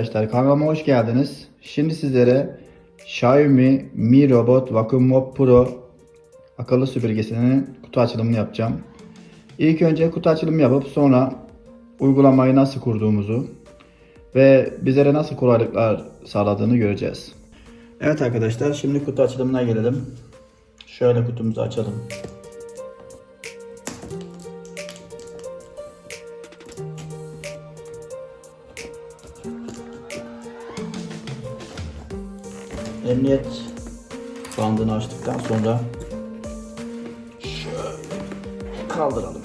Arkadaşlar, kanalıma hoş geldiniz. Şimdi sizlere Xiaomi Mi Robot Vacuum Mop Pro akıllı süpürgesinin kutu açılımını yapacağım. İlk önce kutu açılımı yapıp sonra uygulamayı nasıl kurduğumuzu ve bizlere nasıl kolaylıklar sağladığını göreceğiz. Evet arkadaşlar, şimdi kutu açılımına gelelim. Şöyle kutumuzu açalım. Emniyet bandını açtıktan sonra şöyle kaldıralım.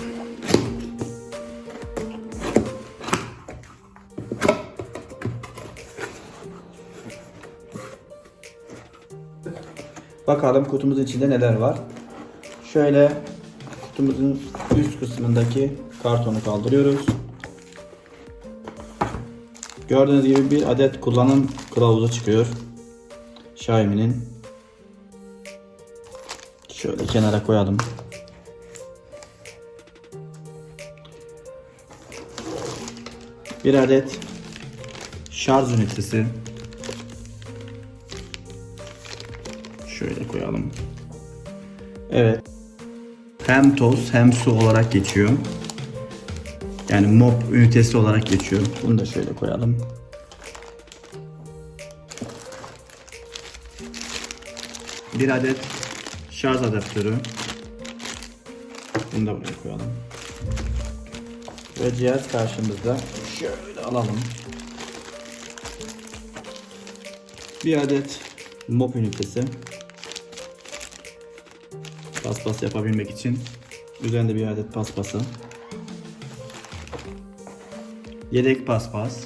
Bakalım kutumuzun içinde neler var. Şöyle kutumuzun üst kısmındaki kartonu kaldırıyoruz. Gördüğünüz gibi bir adet kullanım kılavuzu çıkıyor. Xiaomi'nin şöyle kenara koyalım. Bir adet şarj ünitesi. Şöyle koyalım. Evet. Hem toz hem su olarak geçiyor. Yani mop ünitesi olarak geçiyor. Bunu da şöyle koyalım. Bir adet şarj adaptörü. Bunu da buraya koyalım. Ve cihaz karşımızda. Şöyle alalım. Bir adet mop ünitesi. Paspas yapabilmek için. Üzerinde bir adet paspası. Yedek paspas.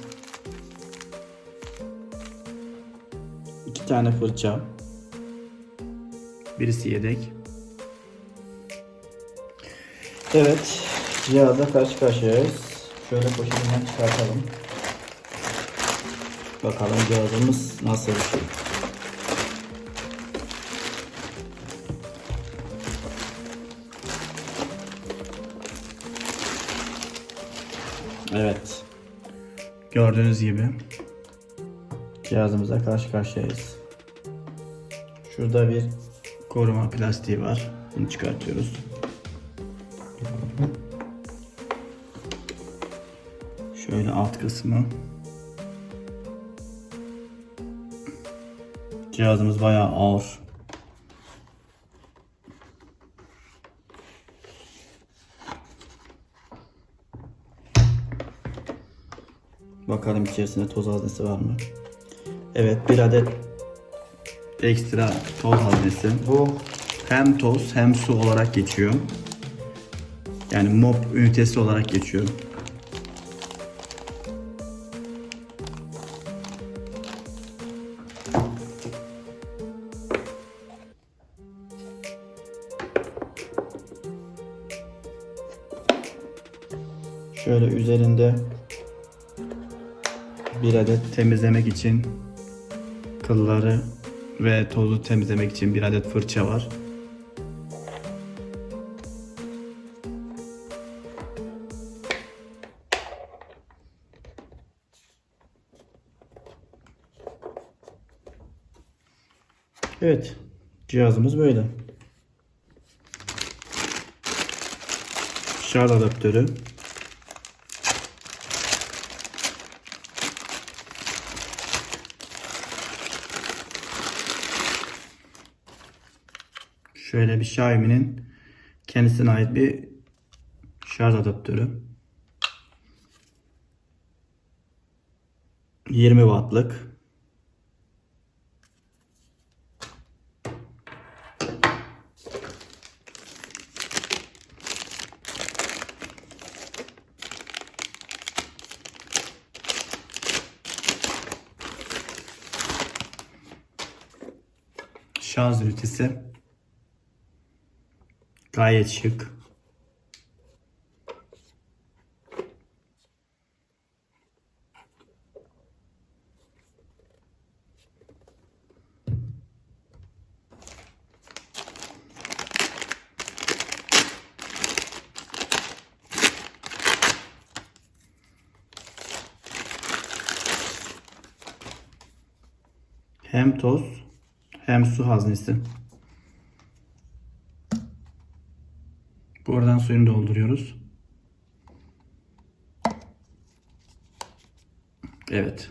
İki tane fırça. Birisi yedek. Evet. Cihazla karşı karşıyayız. Şöyle poşetinden çıkartalım. Bakalım cihazımız nasıl. Evet. Gördüğünüz gibi cihazımıza karşı karşıyayız. Şurada bir koruma plastiği var. Bunu çıkartıyoruz. Şöyle alt kısmı. Cihazımız bayağı ağır. Bakalım içerisinde toz haznesi var mı? Evet bir adet ekstra toz haznesi. Bu hem toz hem su olarak geçiyor. Yani mop ünitesi olarak geçiyor. Şöyle üzerinde bir adet temizlemek için kılları ve tozu temizlemek için bir adet fırça var. Evet, cihazımız böyle. Şarj adaptörü. Şöyle bir Xiaomi'nin kendisine ait bir şarj adaptörü. 20 wattlık. Şarj ünitesi gayet şık. Hem toz hem su haznesi. Buradan suyunu dolduruyoruz. Evet.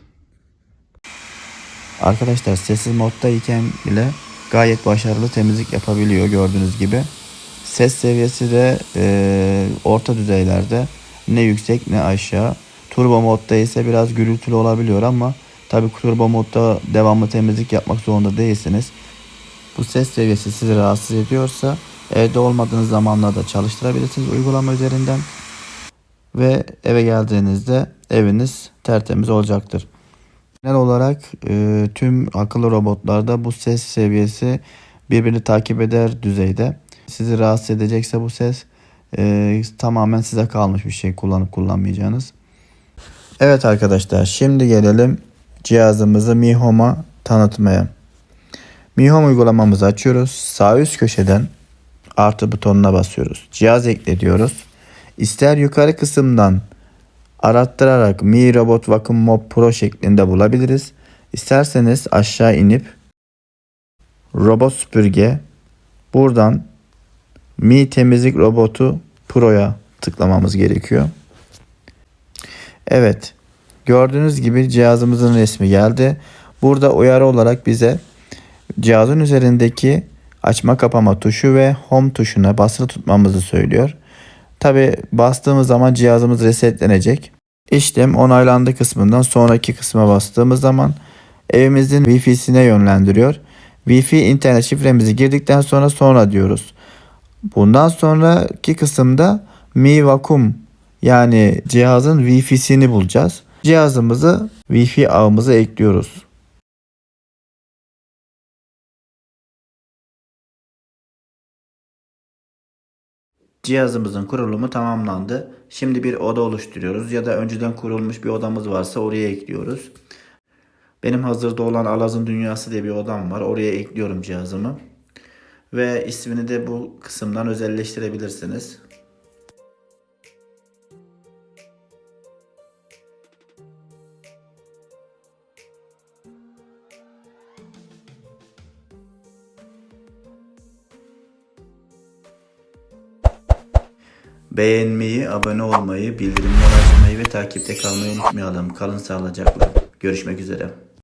Arkadaşlar sessiz modda iken bile gayet başarılı temizlik yapabiliyor gördüğünüz gibi. Ses seviyesi de e, orta düzeylerde. Ne yüksek ne aşağı. Turbo modda ise biraz gürültülü olabiliyor ama tabi turbo modda devamlı temizlik yapmak zorunda değilsiniz. Bu ses seviyesi sizi rahatsız ediyorsa evde olmadığınız zamanlarda çalıştırabilirsiniz uygulama üzerinden. Ve eve geldiğinizde eviniz tertemiz olacaktır. Genel olarak e, tüm akıllı robotlarda bu ses seviyesi birbirini takip eder düzeyde. Sizi rahatsız edecekse bu ses e, tamamen size kalmış bir şey kullanıp kullanmayacağınız. Evet arkadaşlar şimdi gelelim cihazımızı Mi Home'a tanıtmaya. Mi Home uygulamamızı açıyoruz. Sağ üst köşeden artı butonuna basıyoruz. Cihaz ekle diyoruz. İster yukarı kısımdan arattırarak Mi Robot Vacuum Mop Pro şeklinde bulabiliriz. İsterseniz aşağı inip robot süpürge buradan Mi temizlik robotu Pro'ya tıklamamız gerekiyor. Evet. Gördüğünüz gibi cihazımızın resmi geldi. Burada uyarı olarak bize cihazın üzerindeki açma kapama tuşu ve home tuşuna basılı tutmamızı söylüyor. Tabi bastığımız zaman cihazımız resetlenecek. İşlem onaylandı kısmından sonraki kısma bastığımız zaman evimizin Wi-Fi'sine yönlendiriyor. Wi-Fi internet şifremizi girdikten sonra sonra diyoruz. Bundan sonraki kısımda Mi Vacuum yani cihazın Wi-Fi'sini bulacağız. Cihazımızı Wi-Fi ağımıza ekliyoruz. Cihazımızın kurulumu tamamlandı. Şimdi bir oda oluşturuyoruz ya da önceden kurulmuş bir odamız varsa oraya ekliyoruz. Benim hazırda olan Alaz'ın Dünyası diye bir odam var. Oraya ekliyorum cihazımı. Ve ismini de bu kısımdan özelleştirebilirsiniz. Beğenmeyi, abone olmayı, bildirimleri açmayı ve takipte kalmayı unutmayalım. Kalın sağlıcakla. Görüşmek üzere.